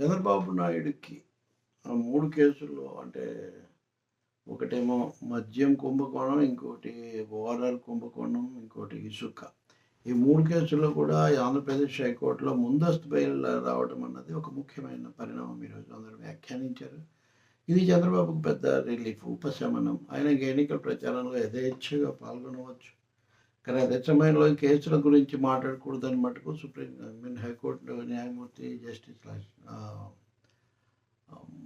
చంద్రబాబు నాయుడుకి ఆ మూడు కేసుల్లో అంటే ఒకటేమో మద్యం కుంభకోణం ఇంకోటి ఓఆర్ఆర్ కుంభకోణం ఇంకోటి ఇసుక. ఈ మూడు కేసుల్లో కూడా ఈ ఆంధ్రప్రదేశ్ హైకోర్టులో ముందస్తు బెయిల్ రావడం అన్నది ఒక ముఖ్యమైన పరిణామం ఈరోజు అందరూ వ్యాఖ్యానించారు. ఇది చంద్రబాబుకు పెద్ద రిలీఫ్ ఉపశమనం. ఆయన ఎన్నికల ప్రచారంలో యథేచ్ఛగా పాల్గొనవచ్చు. కానీ అదే సమయంలో కేసుల గురించి మాట్లాడకూడదని మటుకు supreme I mean high court న్యాయమూర్తి justice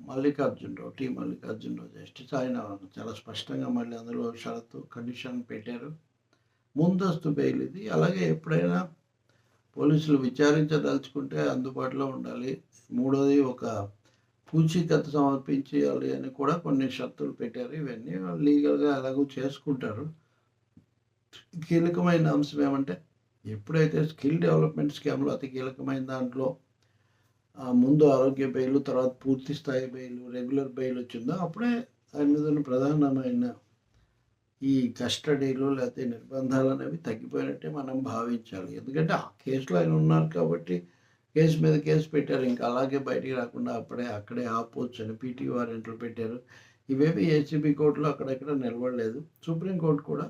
Mallikarjuna Rao T Mallikarjuna Rao justice. ఆయన చాలా స్పష్టంగా మళ్ళీ అందులో షరతు కండిషన్ పెట్టారు. ముందస్తు బెయిల్ ఇది. అలాగే ఎప్పుడైనా పోలీసులు విచారించదలుచుకుంటే అందుబాటులో ఉండాలి. మూడోది ఒక పూచీకత్తు సమర్పించాలి అని కూడా కొన్ని షరతులు పెట్టారు. ఇవన్నీ వాళ్ళు లీగల్గా ఎలాగో చేసుకుంటారు. కీలకమైన అంశం ఏమంటే ఎప్పుడైతే స్కిల్ డెవలప్మెంట్ స్కీమ్లో అతి కీలకమైన దాంట్లో ముందు ఆరోగ్య బెయిల్ తర్వాత పూర్తి స్థాయి బెయిల్ రెగ్యులర్ బెయిల్ వచ్చిందో అప్పుడే దాని మీద ఉన్న ప్రధానమైన ఈ కస్టడీలు లేకపోతే నిర్బంధాలు అనేవి తగ్గిపోయినట్టే మనం భావించాలి. ఎందుకంటే ఆ కేసులో ఆయన ఉన్నారు కాబట్టి కేసు మీద కేసు పెట్టారు. ఇంకా అలాగే బయటికి రాకుండా అప్పుడే అక్కడే ఆపోవచ్చు అని పీటీ వారెంట్లు పెట్టారు. ఇవేవి ఏసీబీ కోర్టులో అక్కడెక్కడ నిలబడలేదు. సుప్రీంకోర్టు కూడా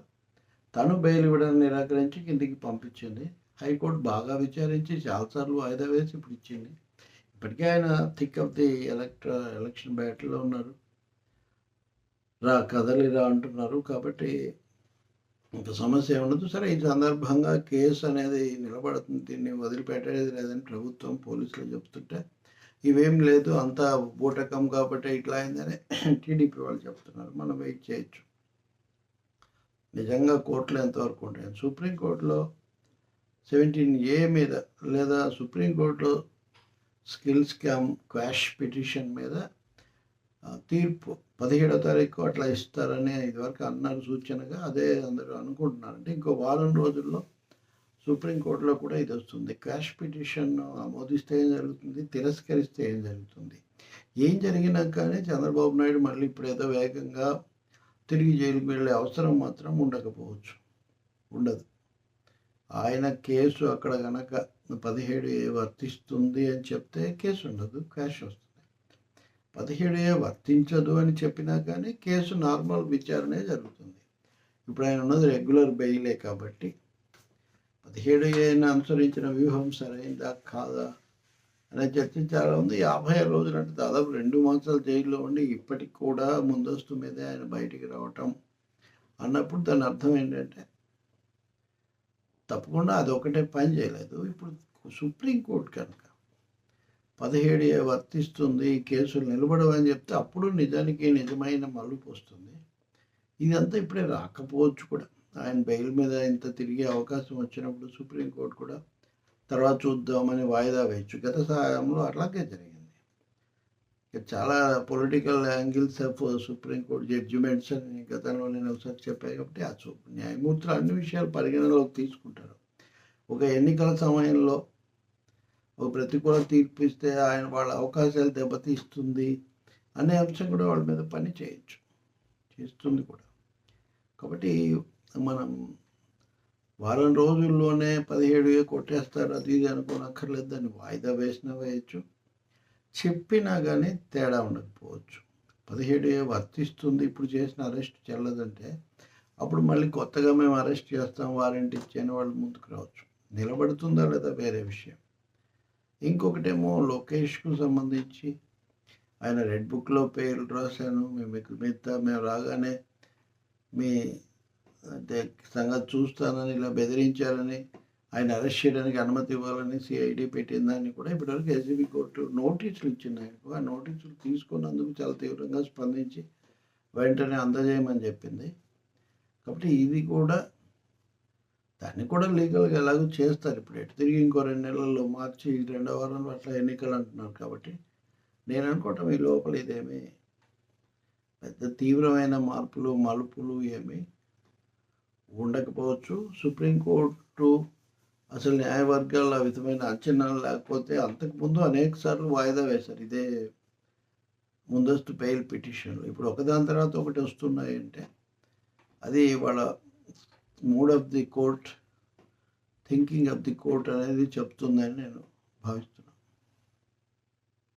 తను బెయిల్ ఇవ్వడం నిరాకరించి కిందికి పంపించింది. హైకోర్టు బాగా విచారించి చాలాసార్లు వాయిదా వేసి ఇప్పుడు ఇచ్చింది ఇప్పటికే ఆయన థిక్ ఆఫ్ ది ఎలక్ట్ర ఎలక్షన్ బ్యాటిల్లో ఉన్నారు. రా కదలిరా అంటున్నారు కాబట్టి ఇంత సమస్య ఉండదు సరే ఈ సందర్భంగా కేసు అనేది నిలబడుతుంది. దీన్ని వదిలిపెట్టేది లేదని ప్రభుత్వం పోలీసులు చెప్తుంటే ఇవేం లేదు అంతా బూటకం కాబట్టి ఇట్లా అయిందని టీడీపీ వాళ్ళు చెప్తున్నారు. మనం వెయిట్ చేయొచ్చు. నిజంగా కోర్టులో ఎంతవరకు ఉంటాయి? సుప్రీంకోర్టులో సెవెంటీన్ ఏ మీద లేదా సుప్రీంకోర్టులో స్కిల్ స్కామ్ క్వాష్ పిటిషన్ మీద తీర్పు పదిహేడో తారీఖు అట్లా ఇస్తారని ఇదివరకు అన్నారు సూచనగా అదే అందరూ అనుకుంటున్నారంటే ఇంకో వారం రోజుల్లో సుప్రీంకోర్టులో కూడా ఇది వస్తుంది. క్వాష్ పిటిషన్ ఆమోదిస్తే ఏం జరుగుతుంది? తిరస్కరిస్తే ఏం జరుగుతుంది? ఏం జరిగినా కానీ చంద్రబాబు నాయుడు మళ్ళీ ఇప్పుడు ఏదో వేగంగా తిరిగి జైలుకు వెళ్ళే అవసరం మాత్రం ఉండకపోవచ్చు. ఉండదు. ఆయన కేసు అక్కడ కనుక పదిహేడు ఏ వర్తిస్తుంది అని చెప్తే కేసు ఉండదు క్యాష్ వస్తుంది. పదిహేడు ఏ వర్తించదు అని చెప్పినా కానీ కేసు నార్మల్ విచారణే జరుగుతుంది. ఇప్పుడు ఆయన ఉన్నది రెగ్యులర్ బెయిలే కాబట్టి. పదిహేడు ఏని అనుసరించిన వ్యూహం సరైందా కాదా? అనే చర్చ చాలా ఉంది. యాభై రోజులు అంటే దాదాపు రెండు మాసాలు జైల్లో ఉండి ఇప్పటికి కూడా ముందస్తు మీదే ఆయన బయటికి రావటం అన్నప్పుడు దాని అర్థం ఏంటంటే తప్పకుండా అది ఒకటే పని చేయలేదు. ఇప్పుడు సుప్రీంకోర్టు కనుక పదిహేడు వర్తిస్తుంది ఈ కేసులు నిలబడవని చెప్తే అప్పుడు నిజానికి నిజమైన మలుపు వస్తుంది ఇదంతా ఇప్పుడే రాకపోవచ్చు కూడా. ఆయన బెయిల్ మీద ఇంత తిరిగే అవకాశం వచ్చినప్పుడు సుప్రీంకోర్టు కూడా తర్వాత చూద్దామని వాయిదా వేయచ్చు. గత సహాయంలో అట్లాగే జరిగింది. ఇక చాలా political angles of supreme court judgments అని గతంలో నేను ఒకసారి చెప్పాను కాబట్టి ఆ సు- న్యాయమూర్తులు అన్ని విషయాలు పరిగణనలోకి తీసుకుంటారు. ఒక ఎన్నికల సమయంలో ఒక ప్రతికూల తీర్పు ఇస్తే ఆయన వాళ్ళ అవకాశాలు దెబ్బతీస్తుంది అనే అంశం కూడా వాళ్ళ మీద పని చేయొచ్చు. చేస్తుంది కూడా. కాబట్టి మనం వారం రోజుల్లోనే పదిహేడు వేలు కొట్టేస్తారు. అది ఇది అనుకోనక్కర్లేదు దాన్ని వాయిదా వేసినా వేయచ్చు. చెప్పినా కానీ తేడా ఉండకపోవచ్చు. పదిహేడు ఏ వర్తిస్తుంది. ఇప్పుడు చేసిన అరెస్ట్ చెల్లదంటే అప్పుడు మళ్ళీ కొత్తగా మేము అరెస్ట్ చేస్తాం. వారెంట్ ఇచ్చేని వాళ్ళు ముందుకు రావచ్చు. నిలబడుతుందా లేదా వేరే విషయం. ఇంకొకటేమో లోకేష్కు సంబంధించి ఆయన రెడ్ బుక్లో పేర్లు రాశాను. మేము మిగతా మేము రాగానే మీ అంటే సంగతి చూస్తానని ఇలా బెదిరించాలని ఆయన అరెస్ట్ చేయడానికి అనుమతి ఇవ్వాలని సిఐడి పెట్టిన దాన్ని కూడా ఇప్పటివరకు ఎస్బీ కోర్టు నోటీసులు ఇచ్చింది ఆయనకు. ఆ నోటీసులు తీసుకున్నందుకు చాలా తీవ్రంగా స్పందించి వెంటనే అందజేయమని చెప్పింది. కాబట్టి ఇది కూడా దాన్ని కూడా లీగల్గా ఎలాగో చేస్తారు. ఇప్పుడు ఎటు తిరిగి ఇంకో రెండు నెలల్లో మార్చి రెండో వారంలో అట్లా ఎన్నికలు అంటున్నారు కాబట్టి నేను అనుకోవటం ఈ లోపల ఇదేమి పెద్ద తీవ్రమైన మార్పులు మలుపులు ఏమి ఉండకపోవచ్చు. సుప్రీంకోర్టు అసలు న్యాయవర్గాల విధమైన అంచనాలు లేకపోతే అంతకుముందు అనేక సార్లు వాయిదా వేశారు. ఇదే ముందస్తు పెయిల్ పిటిషన్లు. ఇప్పుడు ఒకదాని తర్వాత ఒకటి వస్తున్నాయి అంటే అది వాళ్ళ mood of the court thinking of the court అనేది చెప్తుందని నేను భావిస్తున్నాను.